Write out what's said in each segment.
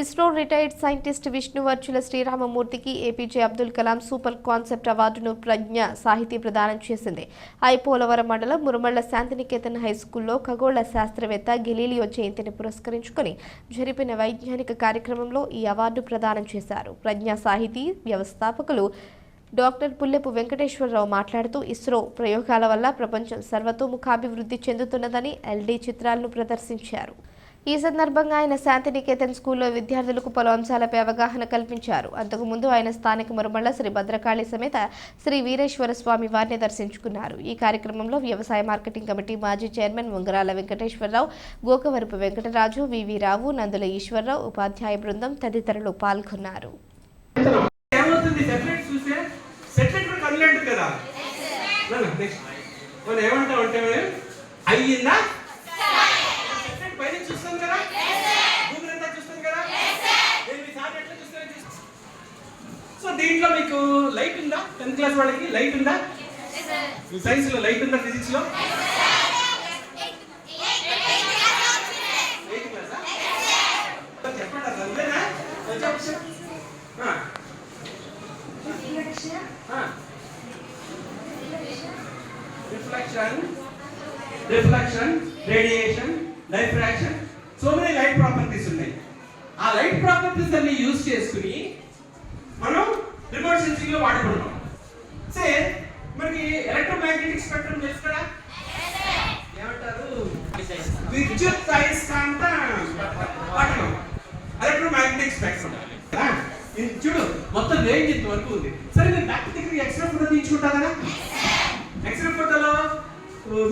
ISRO retired scientist Vishnuvarchula శ్రీరామమూర్తికి APJ Abdul Kalam super concept అవార్డును ప్రజ్ఞ సాహితీ ప్రదానం చేసింది. ఐపోలవరం మండలం మురుమళ్ళ శాంతినికేతన్ హై స్కూల్లో ఖగోళ శాస్త్రవేత్త గెలీలియో జయంతిని పురస్కరించుకొని జరిపిన వైజ్ఞానిక కార్యక్రమంలో ఈ అవార్డు ప్రదానం చేశారు. ప్రజ్ఞ సాహితీ వ్యవస్థాపకులు డాక్టర్ పుల్లెపు వెంకటేశ్వరరావు మాట్లాడుతూ ఇస్రో ప్రయోగాల వల్ల ప్రపంచం సర్వతోముఖాభివృద్ధి చెందుతున్నదని ఎల్డీ చిత్రాలను ప్రదర్శించారు. ఈ సందర్భంగా ఆయన శాంతినికేతన్ స్కూల్లో విద్యార్థులకు పలు అంశాలపై అవగాహన కల్పించారు. అంతకుముందు ఆయన స్థానిక మురమళ్ళ శ్రీ భద్రకాళి సమేత శ్రీ వీరేశ్వర స్వామి వారిని దర్శించుకున్నారు. ఈ కార్యక్రమంలో వ్యవసాయ మార్కెటింగ్ కమిటీ మాజీ చైర్మన్ ఉంగరాల వెంకటేశ్వరరావు గోకవరపు వెంకటరాజు వివి రావు నందుల ఈశ్వరరావు ఉపాధ్యాయ బృందం తదితరులు పాల్గొన్నారు. ఏమవుతుంది? సో దీంట్లో మీకు లైట్ ఉందా? టెన్త్ క్లాస్ వాళ్ళకి లైట్ ఉందా? సైన్స్లో లైట్ ఉందా ఫిజిక్స్లో? రిఫ్లెక్షన్ క్లాసా చెప్పండి అసలు అంతేనా? చెప్పు ఆ. Ah. ఉన్నాయి. ఆ లైట్ ప్రాపర్టీస్ అన్ని యూజ్ చేసుకుని మనం రిమోట్ సెన్సింగ్లో వాడుకుంటాం సే మనకి ఎలక్ట్రోమాగ్నెటిక్ స్పెక్ట్రమ్ తెలుసు కదా? ఏమంటారు? విద్యుత్ అయస్కాంత పఠనం. Electromagnetic spectrum. చూడు మొత్తం రేంజ్ ఇంత వరకు ఉంది. సరే మీరు డాక్టర్ దగ్గర ఎక్స్రే ఫోటో తీయించుకుంటారా? కదా ఎక్స్రే ఫోటోలో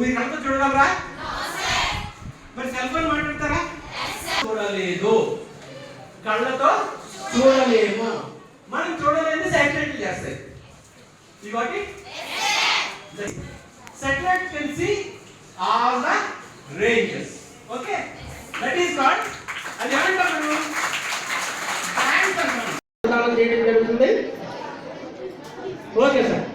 మీరు కళ్ళతో చూడగలరా? మరి సెల్ ఫోన్ మాట్లాడతారా? చూడలేదు. కళ్ళతో చూడలేము మనం చూడలేదు శాటిలైట్ చేస్తాయి ఇవాటి satellite can see all the ranges. Okay? That is called అది ఏమంటారు మనం బ్యాండ్ అంటాం. ప్రదానం చేయడం జరుగుతుంది ఓకే సార్